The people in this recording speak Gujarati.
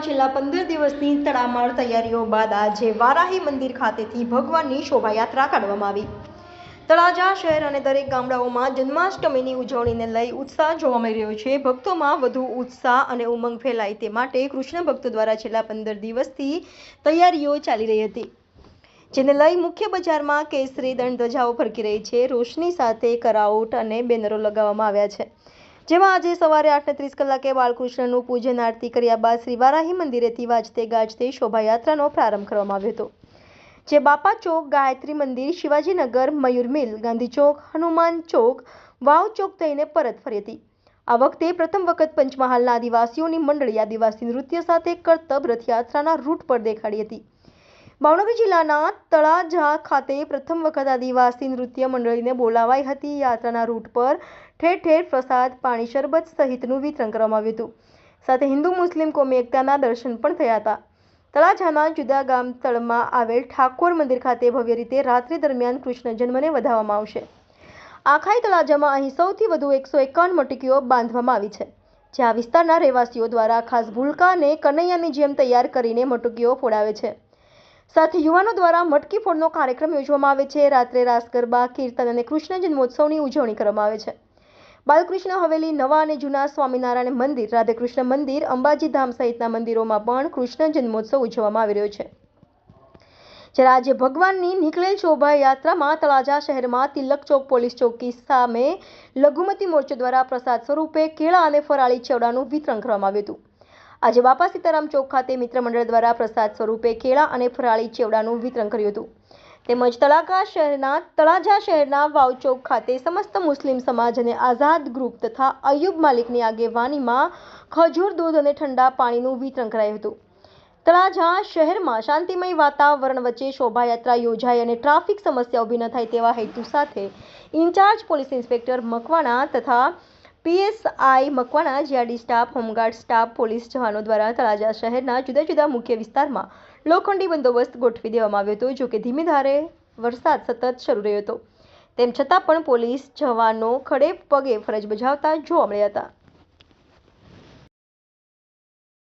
શહેરમાં છેલ્લા પંદર દિવસની તડામાર તૈયારીઓ બાદ આજે વારાહી મંદિર ખાતેથી ભગવાનની શોભાયાત્રા કાઢવામાં આવી. તળાજા શહેર અને દરેક ગામડાઓમાં જન્માષ્ટમીની ઉજવણીને લઈ ઉત્સાહ જોવા મળી રહ્યો છે. ભક્તોમાં વધુ ઉત્સાહ અને ઉમંગ ફેલાય તે માટે કૃષ્ણ ભક્તો દ્વારા છેલ્લા પંદર દિવસથી તૈયારીઓ ચાલી રહી હતી, જેને લઈ મુખ્ય બજારમાં કેસરી દંડ ધ્વજાઓ ફરકી રહી છે. રોશની સાથે કરાઉટ અને બેનરો લગાવવામાં આવ્યા છે. જેમાં આજે સવારે આઠને ત્રીસ કલાકે બાળકૃષ્ણનું પૂજન આરતી કર્યા બાદ શ્રી વારાહી મંદિરેથી વાજતે ગાજતે શોભાયાત્રાનો પ્રારંભ કરવામાં આવ્યો હતો. જે બાપા ચોક, ગાયત્રી મંદિર, શિવાજીનગર, મયુર મિલ, ગાંધી ચોક, હનુમાન ચોક, વાવ ચોક થઈને પરત ફરી હતી. આ વખતે પ્રથમ વખત પંચમહાલના આદિવાસીઓની મંડળી આદિવાસી નૃત્ય સાથે કરતબ રથયાત્રાના રૂટ પર દેખાડી હતી. ભાવનગર જિલ્લાના તળાજા ખાતે પ્રથમ વખત આદિવાસી નૃત્ય મંડળીને બોલાવાઈ હતી. યાત્રાના રૂટ પર ઠેર ઠેર પ્રસાદ, પાણી શરબત સહિતનું વિતરણ કરવામાં આવ્યું હતું. સાથે હિન્દુ, મુસ્લિમ કોમી એકતાના દર્શન પણ થયા હતા. તળાજાના જુદા ગામ તળમાં આવેલ ઠાકોર મંદિર ખાતે ભવ્ય રીતે રાત્રિ દરમિયાન કૃષ્ણ જન્મને વધાવવામાં આવશે. આખાઈ તળાજામાં અહીં સૌથી વધુ એકસો એકાવન મટકીઓ બાંધવામાં આવી છે. જે આ વિસ્તારના રહેવાસીઓ દ્વારા ખાસ ભૂલકા અને કનૈયાની જેમ તૈયાર કરીને મટકીઓ ફોડાવે છે. સાથે યુવાનો દ્વારા મટકી ફોડનો કાર્યક્રમ યોજવામાં આવે છે. રાત્રે રાસ, ગરબા, કીર્તન અને કૃષ્ણ જન્મોત્સવની ઉજવણી કરવામાં આવે છે. બાલકૃષ્ણ હવેલી નવા અને જૂના સ્વામિનારાયણ મંદિર, રાધેકૃષ્ણ મંદિર અંબાજી ધામ સહિતના મંદિરોમાં પણ કૃષ્ણ જન્મોત્સવ ઉજવવામાં આવી રહ્યો છે. જ્યારે આજે ભગવાનની નીકળેલ શોભાયાત્રામાં તળાજા શહેરમાં તિલક ચોક પોલીસ ચોકી સામે લઘુમતી મોરચો દ્વારા પ્રસાદ સ્વરૂપે કેળા અને ફરાળી ચેવડાનું વિતરણ કરવામાં આવ્યું હતું. આજે બાપા સીતારામ ચોક ખાતે મિત્ર મંડળ દ્વારા પ્રસાદ સ્વરૂપે કેળા અને ફરાળી ચેવડાનું વિતરણ કર્યું હતું. તેમજ તળાકા શહેરના, તળાજા શહેરના વાવ ચોક ખાતે સમસ્ત મુસ્લિમ સમાજ અને આઝાદ ગ્રુપ તથા અયુબ માલિકની આગેવાનીમાં ખજૂર, દૂધ અને ઠંડા પાણીનું વિતરણ કરાયું હતું. તળાજા શહેરમાં શાંતિમય વાતાવરણ વચ્ચે શોભાયાત્રા યોજાઈ અને ટ્રાફિક સમસ્યા ઊભી ન થાય તેવા હેતુ સાથે ઇન્ચાર્જ પોલીસ ઇન્સ્પેક્ટર મકવાણા તથા PSI Makwana, GRD staff, home guard staff, police જવાનો દ્વારા તળાજા શહેરના જુદા જુદા મુખ્ય વિસ્તારમાં લોખંડી બંદોબસ્ત ગોઠવી દેવામાં આવ્યો હતો, જો કે ધીમી ધારે વરસાદ સતત શરૂ રહ્યો હતો. તેમ છતાં પણ પોલીસ જવાનો ખડે પગે ફરજ બજાવતા જોવા મળ્યા હતા.